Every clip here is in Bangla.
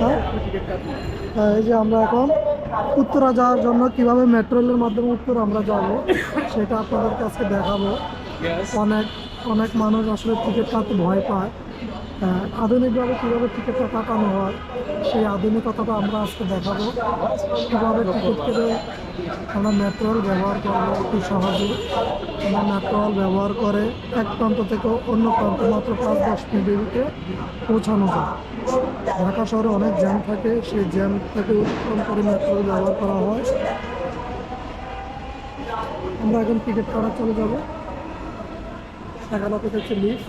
হ্যাঁ? হ্যাঁ, এই যে আমরা এখন উত্তরা যাওয়ার জন্য কীভাবে মেট্রোলের মাধ্যমে উত্তর আমরা যাব সেটা আপনাদের কাছে দেখাবো। অনেক অনেক মানুষ আসলে টিকিট কাটতে ভয় পায়। আধুনিকভাবে কীভাবে টিকিটটা কাটানো হয়, সেই আধুনিকতাটা আমরা আজকে দেখাবো। কীভাবে টিকিট কেটে আমরা রেল ব্যবহার করব, অতি সহজে। আমরা রেল ব্যবহার করে এক প্রান্ত থেকে অন্য প্রান্ত মাত্র পাঁচ দশ মিনিটে পৌঁছানো যায়। ঢাকা শহরে অনেক জ্যাম থাকে, সেই জ্যাম থেকে উত্তম করে রেল ব্যবহার করা হয়। আমরা এখন টিকিট কাটা চলে যাব। এগারো থেকে হচ্ছে লিফট।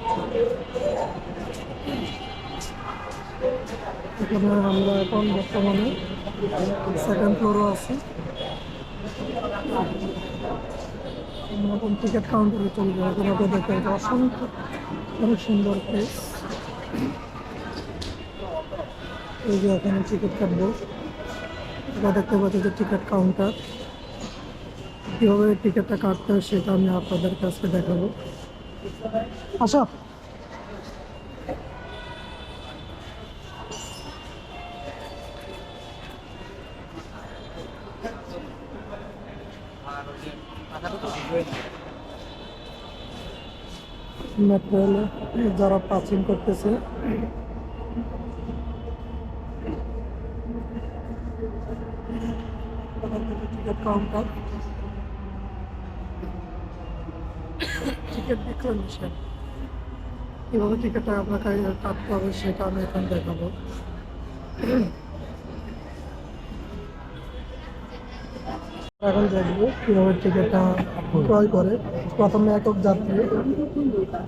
এখানে আমরা এখন বর্তমানে সেকেন্ড ফ্লোরও আছি। আমরা এখন টিকিট কাউন্টারে চলে যাব। আপনাদের দেখতে পাচ্ছি অসংখ্য, অনেক সুন্দর প্লেস এই যে এখানে টিকিট কাটবো। এটা দেখতে পাচ্ছি যে টিকিট কাউন্টার কীভাবে টিকিটটা কাটতে হয় সেটা আমি আপনাদের কাছে দেখাবো। আশা মেট্রো রেলে যারা পাচিং করতেছে। টিকিট কাউন্টার টিকিট বিক্রয় মেশিন কীভাবে টিকিটটা আপনাকে কাটতে হবে সেটা আমি এখন দেখাবো। এখন দেখব কীভাবে টিকিটটা ক্রয় করে। প্রথমে একক যাত্রী,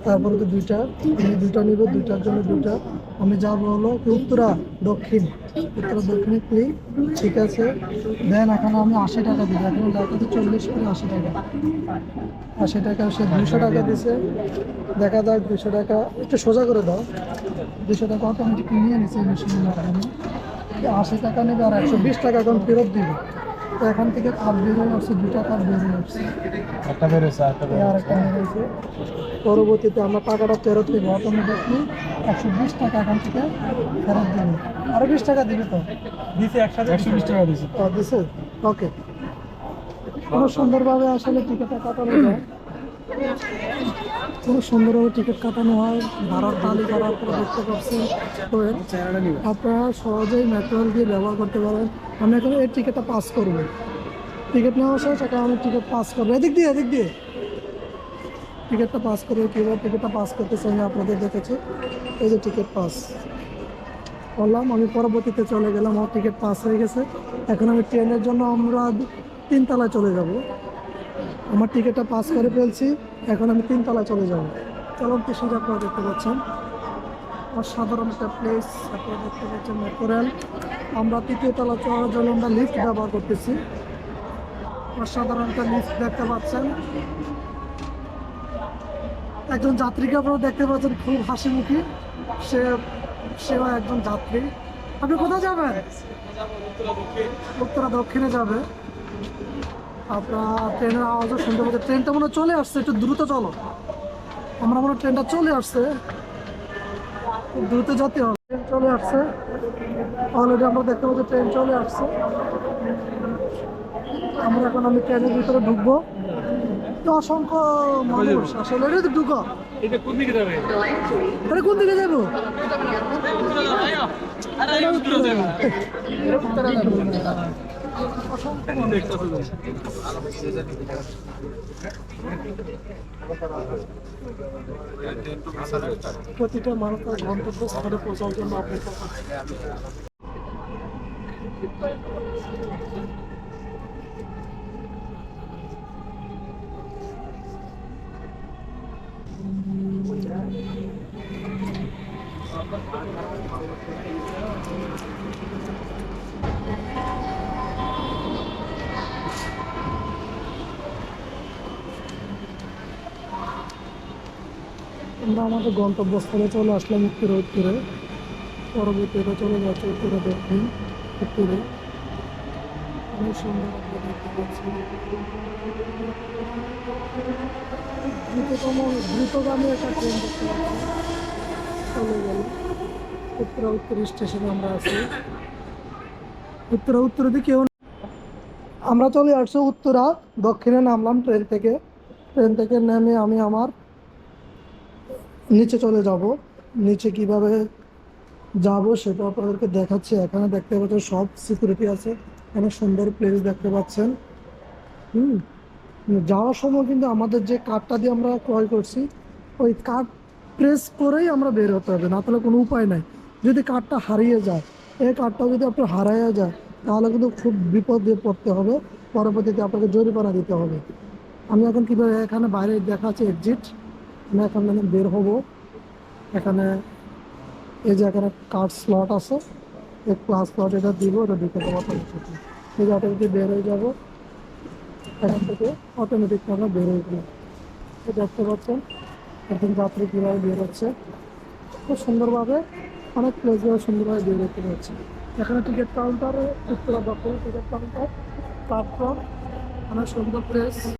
তারপরে তো দুইটা। আমি দুইটা নিব, দুইটার জন্য দুইটা। আমি যাব হলো উত্তরা দক্ষিণ। উত্তরা দক্ষিণে ক্লিক ঠিক আছে। দেন এখন আমি আশি টাকা দিব। এখন দেখাতে চল্লিশ করে আশি টাকা। আশি টাকা সে দুশো টাকা দিছে। দেখা যাক দুশো টাকা। একটু সোজা করে দাও। দুশো টাকা অটোমেটিক নিয়ে নিছে মাধ্যমে। আশি টাকা নেবে আর একশো বিশ টাকা এখন ফেরত দিবে। তো এখান থেকে কাপ বেরিয়ে আসছে দুটা কাপ বেরিয়ে আসছে। একটা বেরোছে আর একটা বেরিয়েছে পরবর্তীতে আমরা টাকাটা ফেরত দিব অটোমেটিকলি একশো বিশ টাকা এখান থেকে ফেরত দিবে। আরও বিশ টাকা দিবে তো? দিছে একসাথে? একশো বিশ টাকা দিছে। তো দিছে? ওকে খুব সুন্দরভাবে আসলে টিকিটটা কাটানো যায়। খুব সুন্দরভাবে টিকিট কাটানো হয়। ভাড়ার তালিকা আপনারা দেখতে পাচ্ছেন আপনারা সহজেই মেট্রো দিয়ে ব্যবহার করতে পারেন। আমি এখন এই টিকিটটা পাস করব। টিকিট নেওয়া শেষ, এখন আমি টিকিট পাস করব। এদিক দিয়ে এদিক দিয়ে। টিকিটটা পাস করে, কীভাবে টিকিটটা পাস করতেছে আমি আপনাদের দেখেছি। এই যে টিকিট পাস করলাম, আমি পরবর্তীতে চলে গেলাম, আমার টিকিট পাস হয়ে গেছে। এখন আমি ট্রেনের জন্য আমরা তিনতলায় চলে যাব। আমার টিকিটটা পাস করে ফেলছি, এখন আমি তিনতলায় চলে যাব। চলন্ত সোজা আপনারা দেখতে পাচ্ছেন। অসাধারণ একটা প্লেস আপনারা দেখতে পাচ্ছেন মেট্রো আমরা তৃতীয় তলা চড়ার জন্য আমরা লিফট ব্যবহার করতেছি। অসাধারণ একটা লিফট দেখতে পাচ্ছেন। একজন যাত্রীকে আপনারা দেখতে পাচ্ছেন খুব হাসি মুখী সে, সেও একজন যাত্রী। আপনি কোথায় যাবেন? উত্তরা দক্ষিণে যাবে। আপনার ট্রেনের আওয়াজও শুনতে পাচ্ছেন ট্রেনটা মনে চলে আসছে একটু দ্রুত চলো আমরা মনে ট্রেনটা চলে আসছে দ্রুত যেতে হবে ট্রেন চলে আসছে অলরেডি আমরা দেখতে পাচ্ছি ট্রেন চলে আসছে আমরা এখন আমি ট্রেনের ভিতরে ঢুকবো তো অসংখ্য মানুষ আসলে এটা তো ঢুকো এটা কোন দিকে যাবে আরে কোন দিকে যাব। প্রতিটা মানুষ তার গন্তব্যস্থলে পৌঁছার জন্য অপেক্ষা করছে। আমরা আমাদের গন্তব্যস্থলে চলে আসলাম উত্তরে উত্তরে। পরবর্তীতে চলে যাচ্ছে উত্তরে দক্ষিণ, উত্তরে। অনেক সুন্দর আমরা দ্রুততম, দ্রুতগামী একটা ট্রেন দেখতে চলে গেল। উত্তরা, উত্তর স্টেশনে আমরা আছি। উত্তরা, উত্তর দিকে। আমরা চলে আসছি উত্তরা। দক্ষিণে নামলাম ট্রেন থেকে। ট্রেন থেকে নেমে আমি আমার নিচে চলে যাব। নিচে কীভাবে যাব সেটা আপনাদেরকে দেখাচ্ছি। এখানে দেখতে পাচ্ছেন সব সিকিউরিটি আছে। অনেক সুন্দর প্লেস দেখতে পাচ্ছেন। হুম যাওয়ার সময় কিন্তু আমাদের যে কার্ডটা দিয়ে আমরা ক্রয় করছি, ওই কার্ড প্রেস করেই আমরা বের হতে হবে। না তাহলে কোনো উপায় নাই। যদি কার্ডটা হারিয়ে যায়, এই কার্ডটা যদি আপনার হারিয়ে যায়, তাহলে কিন্তু খুব বিপদে পড়তে হবে। পরবর্তীতে আপনাকে জরিমানা দিতে হবে। আমি এখন কীভাবে এখানে বাইরে দেখাচ্ছি এক্সিট আমি এখন মানে বের হব। এখানে এই যে এখানে কার্ড স্লট আছে, এই ক্লাস স্লট এটা দিব, এটা দিতে দেবো অটোমেটিক এই যে অটোমেটিক বের হয়ে যাব। এখান থেকে অটোমেটিক আমরা বের হয়ে গেলাম দেখতে পাচ্ছেন একজন যাত্রী কীভাবে বের হচ্ছে। খুব সুন্দরভাবে অনেক প্লেসগুলো সুন্দরভাবে বের হতে পারছে। এখানে টিকিট কাউন্টার উত্তরা দক্ষিণ টিকিট কাউন্টার প্ল্যাটফর্ম অনেক সুন্দর প্লেস